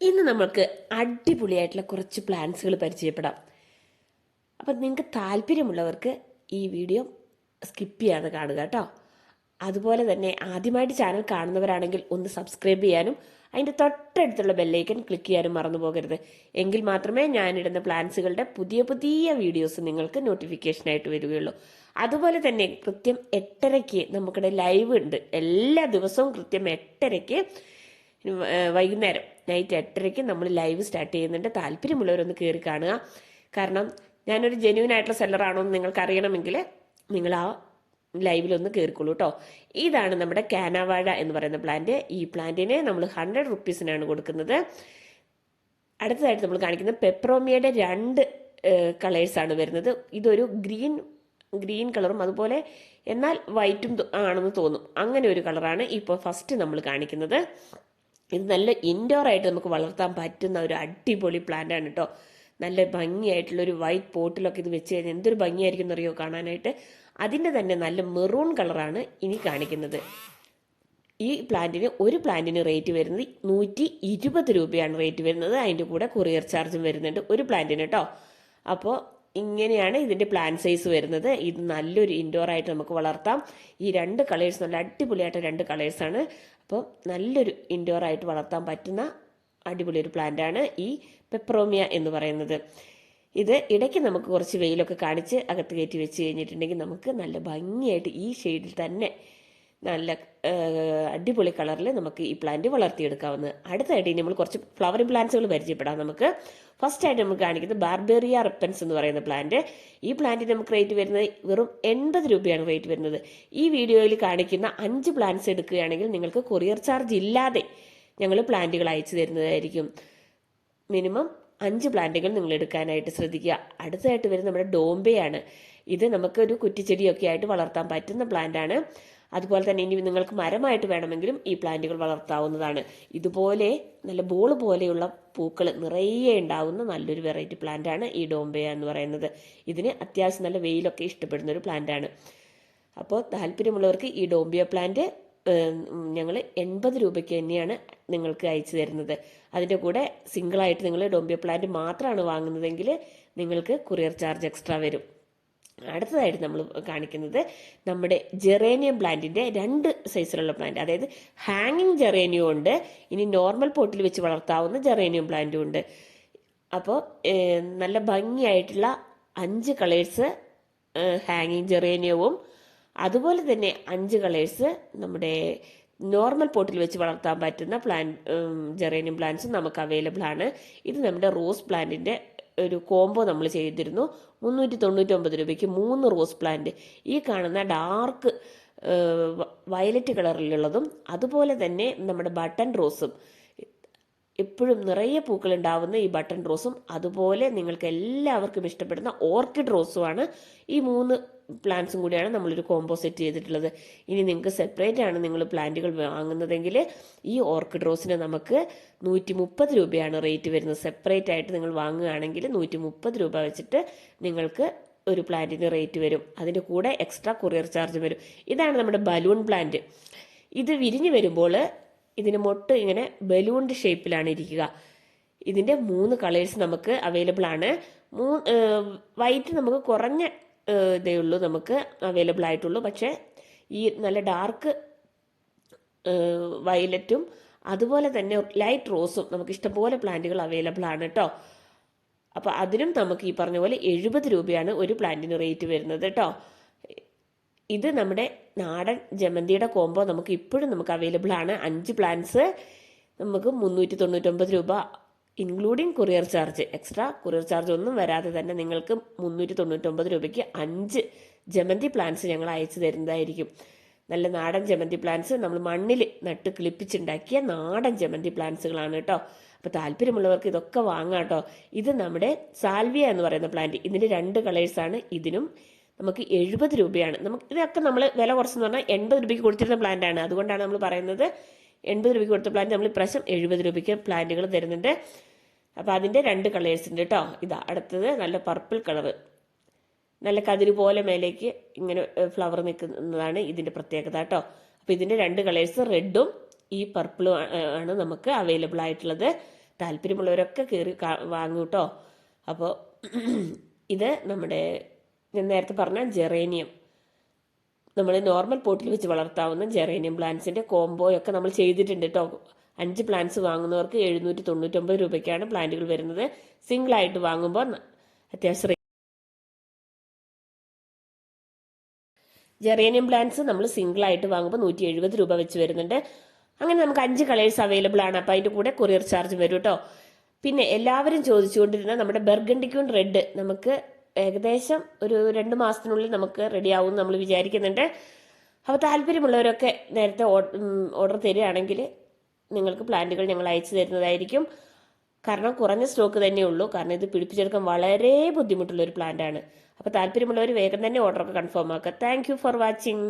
ഇന്ന് നമ്മൾക്ക് അടിപൊളിയായിട്ടുള്ള കുറച്ച് പ്ലാൻസുകൾ പരിചയപ്പെടാം. അപ്പം നിങ്ങൾക്ക് താല്പര്യമുള്ളവർക്ക് ഈ വീഡിയോ സ്കിപ്പ് ചെയ്യാതെ കാണുക കേട്ടോ. അതുപോലെ തന്നെ ആദ്യമായിട്ട് ചാനൽ കാണുന്നവരാണെങ്കിൽ ഒന്ന് സബ്സ്ക്രൈബ് ചെയ്യാനും അതിന്റെ തൊട്ടടുത്തുള്ള ബെല്ലൈക്കൻ ക്ലിക്ക് ചെയ്യാനും മറന്നു പോകരുത്. എങ്കിൽ മാത്രമേ ഞാനിടുന്ന പ്ലാൻസുകളുടെ പുതിയ പുതിയ വീഡിയോസ് നിങ്ങൾക്ക് നോട്ടിഫിക്കേഷനായിട്ട് വരികയുള്ളൂ. അതുപോലെ തന്നെ കൃത്യം എട്ടരയ്ക്ക് നമുക്കിടെ ലൈവ് ഉണ്ട്. എല്ലാ ദിവസവും കൃത്യം എട്ടരയ്ക്ക് വൈകുന്നേരം. നൈറ്റ് എട്ടരയ്ക്ക് നമ്മൾ ലൈവ് സ്റ്റാർട്ട് ചെയ്യുന്നുണ്ട്. താല്പര്യമുള്ളവരൊന്ന് കയറി കാണുക. കാരണം ഞാനൊരു ജെന്യൂൻ ആയിട്ടുള്ള സെല്ലറാണോ എന്ന് നിങ്ങൾക്ക് അറിയണമെങ്കിൽ നിങ്ങൾ ആ ലൈവിലൊന്ന് കയറിക്കോളൂ കേട്ടോ ഇതാണ് നമ്മുടെ കാനവാഴ എന്ന് പറയുന്ന പ്ലാന്റ് ഈ പ്ലാന്റിനെ നമ്മൾ ഹൺഡ്രഡ് റുപ്പീസിനാണ് കൊടുക്കുന്നത്. അടുത്തതായിട്ട് നമ്മൾ കാണിക്കുന്നത് പെപ്രോമിയയുടെ രണ്ട് കളേഴ്സാണ് വരുന്നത്. ഇതൊരു ഗ്രീൻ ഗ്രീൻ കളറും അതുപോലെ എന്നാൽ വൈറ്റും ആണെന്ന് തോന്നും. അങ്ങനെ ഒരു കളറാണ് ഇപ്പോൾ ഫസ്റ്റ് നമ്മൾ കാണിക്കുന്നത്. ഇത് നല്ല ഇൻഡോർ ആയിട്ട് നമുക്ക് വളർത്താൻ പറ്റുന്ന ഒരു അടിപൊളി പ്ലാന്റ് ആണ് കേട്ടോ നല്ല ഭംഗിയായിട്ടുള്ള ഒരു വൈറ്റ് പോട്ടിലൊക്കെ ഇത് വെച്ച് കഴിഞ്ഞാൽ എന്തൊരു ഭംഗിയായിരിക്കും എന്നറിയോ കാണാനായിട്ട്? അതിന്റെ തന്നെ നല്ല മെറൂൺ കളറാണ് ഇനി കാണിക്കുന്നത്. ഈ പ്ലാന്റിന് ഒരു പ്ലാന്റിന് റേറ്റ് വരുന്നത് നൂറ്റി ഇരുപത് രൂപയാണ് റേറ്റ് വരുന്നത്. അതിന്റെ കൂടെ കൊറിയർ ചാർജും വരുന്നുണ്ട്. ഒരു പ്ലാന്റിന് കേട്ടോ അപ്പോൾ ഇങ്ങനെയാണ് ഇതിന്റെ പ്ലാൻ സൈസ് വരുന്നത്. ഇത് നല്ലൊരു ഇൻഡോർ ആയിട്ട് നമുക്ക് വളർത്താം. ഈ രണ്ട് കളേഴ്സ് നല്ല അടിപൊളിയായിട്ട് രണ്ട് കളേഴ്സാണ് അപ്പോൾ നല്ലൊരു ഇൻഡോർ ആയിട്ട് വളർത്താൻ പറ്റുന്ന അടിപൊളി ഒരു പ്ലാന്റ് ആണ് ഈ പെപ്രോമിയ എന്ന് പറയുന്നത്. ഇത് ഇടയ്ക്ക് നമുക്ക് കുറച്ച് വെയിലൊക്കെ കാണിച്ച് അകത്ത് കയറ്റി വെച്ച് കഴിഞ്ഞിട്ടുണ്ടെങ്കിൽ നമുക്ക് നല്ല ഭംഗിയായിട്ട് ഈ ഷെയ്ഡിൽ തന്നെ നല്ല അടിപൊളി കളറിൽ നമുക്ക് ഈ പ്ലാന്റ് വളർത്തിയെടുക്കാവുന്നത് അടുത്തായിട്ട് ഇനി നമ്മൾ കുറച്ച് ഫ്ലവറിംഗ് പ്ലാന്റ്സുകൾ പരിചയപ്പെടാം നമുക്ക്. ഫസ്റ്റ് ആയിട്ട് നമുക്ക് കാണിക്കുന്നത് ബാർബേറിയ റിപ്പൻസ് എന്ന് പറയുന്ന പ്ലാന്റ് ഈ പ്ലാന്റിന് നമുക്ക് റേറ്റ് വരുന്നത് വെറും എൺപത് രൂപയാണ് റേറ്റ് വരുന്നത്. ഈ വീഡിയോയിൽ കാണിക്കുന്ന അഞ്ച് പ്ലാന്റ്സ് എടുക്കുകയാണെങ്കിൽ നിങ്ങൾക്ക് കൊറിയർ ചാർജ് ഇല്ലാതെ ഞങ്ങൾ പ്ലാന്റുകൾ അയച്ചു തരുന്നതായിരിക്കും. മിനിമം അഞ്ച് പ്ലാന്റുകൾ നിങ്ങൾ എടുക്കാനായിട്ട് ശ്രദ്ധിക്കുക. അടുത്തതായിട്ട് വരുന്നത് നമ്മുടെ ഡോംബെയാണ് ഇത് നമുക്ക് ഒരു കുറ്റിച്ചെടിയൊക്കെ ആയിട്ട് വളർത്താൻ പറ്റുന്ന പ്ലാന്റാണ് അതുപോലെ തന്നെ ഇനി നിങ്ങൾക്ക് മരമായിട്ട് വേണമെങ്കിലും ഈ പ്ലാന്റുകൾ വളർത്താവുന്നതാണ്. ഇതുപോലെ നല്ല ബോൾ പോലെയുള്ള പൂക്കൾ നിറയെ ഉണ്ടാവുന്ന നല്ലൊരു വെറൈറ്റി പ്ലാന്റാണ് ഈ ഡോംബെയ എന്ന് പറയുന്നത്. ഇതിന് അത്യാവശ്യം നല്ല വെയിലൊക്കെ ഇഷ്ടപ്പെടുന്ന ഒരു പ്ലാന്റാണ് അപ്പോൾ താല്പര്യമുള്ളവർക്ക് ഈ ഡോംബിയ പ്ലാന്റ് ഞങ്ങൾ എൺപത് രൂപയ്ക്ക് തന്നെയാണ് നിങ്ങൾക്ക് അയച്ചു തരുന്നത്. അതിന്റെ കൂടെ സിംഗിളായിട്ട് നിങ്ങൾ ഡോംബിയ പ്ലാന്റ് മാത്രമാണ് വാങ്ങുന്നതെങ്കിൽ നിങ്ങൾക്ക് കൊറിയർ ചാർജ് എക്സ്ട്രാ വരും. അടുത്തതായിട്ട് നമ്മൾ കാണിക്കുന്നത് നമ്മുടെ ജെറേനിയം പ്ലാന്റിന്റെ രണ്ട് സൈസിലുള്ള പ്ലാന്റ് അതായത് ഹാങ്ങിങ് ജെറേനിയം ഉണ്ട് ഇനി നോർമൽ പോട്ടിൽ വെച്ച് വളർത്താവുന്ന ജെറേനിയം പ്ലാന്റും ഉണ്ട്. അപ്പോൾ നല്ല ഭംഗിയായിട്ടുള്ള അഞ്ച് കളേഴ്സ് ഹാങ്ങിങ് ജെറേനിയവും അതുപോലെ തന്നെ അഞ്ച് കളേഴ്സ് നമ്മുടെ നോർമൽ പോട്ടിൽ വെച്ച് വളർത്താൻ പറ്റുന്ന പ്ലാന്റ് ജെറേനിയം പ്ലാന്റ്സും നമുക്ക് അവൈലബിൾ ആണ്. ഇത് നമ്മുടെ റോസ് പ്ലാന്റിന്റെ ഒരു കോംബോ നമ്മൾ ചെയ്തിരുന്നു. മുന്നൂറ്റി തൊണ്ണൂറ്റൊമ്പത് രൂപയ്ക്ക് മൂന്ന് റോസ് പ്ലാന്റ് ഈ കാണുന്ന ഡാർക്ക് വയലറ്റ് കളറിലുള്ളതും അതുപോലെ തന്നെ നമ്മുടെ ബട്ടൺ റോസും എപ്പോഴും നിറയെ പൂക്കൾ ഉണ്ടാവുന്ന ഈ ബട്ടൺ റോസും അതുപോലെ നിങ്ങൾക്ക് എല്ലാവർക്കും ഇഷ്ടപ്പെടുന്ന ഓർക്കിഡ് റോസുമാണ് ഈ മൂന്ന് പ്ലാന്റ്സും കൂടിയാണ് നമ്മളൊരു കോമ്പോ സെറ്റ് ചെയ്തിട്ടുള്ളത്. ഇനി നിങ്ങൾക്ക് സെപ്പറേറ്റ് ആണ് നിങ്ങൾ പ്ലാന്റുകൾ വാങ്ങുന്നതെങ്കിൽ ഈ ഓർക്കിഡ് റോസിന് നമുക്ക് നൂറ്റി മുപ്പത് രൂപയാണ് റേറ്റ് വരുന്നത്. സെപ്പറേറ്റ് ആയിട്ട് നിങ്ങൾ വാങ്ങുകയാണെങ്കിൽ നൂറ്റി മുപ്പത് രൂപ വെച്ചിട്ട് നിങ്ങൾക്ക് ഒരു പ്ലാന്റിന് റേറ്റ് വരും. അതിന്റെ കൂടെ എക്സ്ട്രാ കൊറിയർ ചാർജ് വരും. ഇതാണ് നമ്മുടെ ബലൂൺ പ്ലാന്റ്. ഇത് വിരിഞ്ഞു വരുമ്പോൾ ഇതിന് മൊട്ട് ഇങ്ങനെ ബലൂണിന്റെ ഷേപ്പിലാണ് ഇരിക്കുക. ഇതിന്റെ മൂന്ന് കളേഴ്സ് നമുക്ക് അവൈലബിൾ ആണ്. മൂ വൈറ്റ് നമുക്ക് കുറഞ്ഞ ഇതേ ഉള്ളൂ നമുക്ക് അവൈലബിൾ ആയിട്ടുള്ളൂ. പക്ഷേ ഈ നല്ല ഡാർക്ക് വയലറ്റും അതുപോലെ തന്നെ ലൈറ്റ് റോസും നമുക്ക് ഇഷ്ടംപോലെ പ്ലാന്റുകൾ അവൈലബിൾ ആണ് കേട്ടോ അപ്പോൾ അതിനും നമുക്ക് ഈ പറഞ്ഞ പോലെ എഴുപത് രൂപയാണ് ഒരു പ്ലാന്റിന് റേറ്റ് വരുന്നത് കേട്ടോ ഇത് നമ്മുടെ നാടൻ ജമന്തിയുടെ കോംബോ നമുക്ക് ഇപ്പോഴും നമുക്ക് അവൈലബിൾ ആണ്. അഞ്ച് പ്ലാന്റ്സ് നമുക്ക് മുന്നൂറ്റി തൊണ്ണൂറ്റൊമ്പത് രൂപ including courier charge extra courier charge ഒന്നും വരാതെ തന്നെ നിങ്ങൾക്ക് മുന്നൂറ്റി തൊണ്ണൂറ്റൊമ്പത് രൂപയ്ക്ക് അഞ്ച് ജമന്തി പ്ലാന്റ്സ് ഞങ്ങൾ അയച്ചു തരുന്നതായിരിക്കും. നല്ല നാടൻ ജമന്തി പ്ലാന്റ്സ് നമ്മൾ മണ്ണിൽ നട്ട് കിളിപ്പിച്ചുണ്ടാക്കിയ നാടൻ ജമന്തി പ്ലാന്റ്സുകളാണ് കേട്ടോ. അപ്പോൾ താല്പര്യമുള്ളവർക്ക് ഇതൊക്കെ വാങ്ങാം കേട്ടോ. ഇത് നമ്മുടെ സാൽവിയ എന്ന് പറയുന്ന പ്ലാന്റ് ഇതിന്റെ രണ്ട് കളേഴ്സാണ് ഇതിനും നമുക്ക് എഴുപത് രൂപയാണ്. നമുക്ക് ഇതൊക്കെ നമ്മൾ വില കുറച്ചെന്ന് പറഞ്ഞാൽ എൺപത് രൂപയ്ക്ക് കൊടുത്തിരുന്ന പ്ലാന്റാണ് അതുകൊണ്ടാണ് നമ്മൾ പറയുന്നത് എൺപത് രൂപയ്ക്ക് കൊടുത്ത പ്ലാന്റ് നമ്മൾ ഇപ്രാവശ്യം എഴുപത് രൂപയ്ക്ക് പ്ലാന്റുകൾ തരുന്നുണ്ട്. അപ്പോൾ അതിന്റെ രണ്ട് കളേഴ്സ് ഉണ്ട് കേട്ടോ ഇതാ അടുത്തത് നല്ല പർപ്പിൾ കളറ് നല്ല കതിര് പോലെ മേലേക്ക് ഇങ്ങനെ ഫ്ലവർ നിൽക്കുന്നതാണ് ഇതിന്റെ പ്രത്യേകത കേട്ടോ അപ്പോൾ ഇതിന്റെ രണ്ട് കളേഴ്സ് റെഡും ഈ പർപ്പിളും ആണ് നമുക്ക് അവൈലബിൾ ആയിട്ടുള്ളത്. താല്പര്യമുള്ളവരൊക്കെ കയറി വാങ്ങൂ കേട്ടോ അപ്പോൾ ഇത് നമ്മുടെ ഞാൻ നേരത്തെ പറഞ്ഞ ജെറേനിയം നമ്മൾ നോർമൽ പോട്ടിൽ വെച്ച് വളർത്താവുന്ന ജെറേനിയം പ്ലാന്റ്സിന്റെ കോംബോയൊക്കെ നമ്മൾ ചെയ്തിട്ടുണ്ട് കേട്ടോ അഞ്ച് പ്ലാന്റ്സ് വാങ്ങുന്നവർക്ക് എഴുന്നൂറ്റി തൊണ്ണൂറ്റൊമ്പത് രൂപയ്ക്കാണ് പ്ലാന്റുകൾ വരുന്നത്. സിംഗിൾ ആയിട്ട് വാങ്ങുമ്പോൾ അത്യാവശ്യം ജെറേനിയം പ്ലാന്റ്സ് നമ്മൾ സിംഗിൾ ആയിട്ട് വാങ്ങുമ്പോൾ നൂറ്റി എഴുപത് രൂപ വെച്ച് വരുന്നുണ്ട്. അങ്ങനെ നമുക്ക് അഞ്ച് കളേഴ്സ് അവൈലബിൾ ആണ്. അപ്പോൾ അതിന്റെ കൂടെ കൊറിയർ ചാർജ് വരും കേട്ടോ പിന്നെ എല്ലാവരും ചോദിച്ചുകൊണ്ടിരുന്ന നമ്മുടെ ബെർഗണ്ടിക്യൂൺ റെഡ് നമുക്ക് ഏകദേശം ഒരു രണ്ട് മാസത്തിനുള്ളിൽ നമുക്ക് റെഡി ആവും നമ്മൾ വിചാരിക്കുന്നുണ്ട്. അപ്പോൾ താല്പര്യമുള്ളവരൊക്കെ നേരത്തെ ഓർഡർ തരികയാണെങ്കിൽ നിങ്ങൾക്ക് പ്ലാന്റുകൾ ഞങ്ങൾ അയച്ചു തരുന്നതായിരിക്കും. കാരണം കുറഞ്ഞ സ്റ്റോക്ക് തന്നെ ഉള്ളൂ. കാരണം ഇത് പിടിപ്പിച്ചെടുക്കാൻ വളരെ ബുദ്ധിമുട്ടുള്ള ഒരു പ്ലാന്റ് ആണ് അപ്പോൾ താല്പര്യമുള്ളവർ വേഗം തന്നെ ഓർഡറൊക്കെ കൺഫേം ആക്കുക. Thank for watching.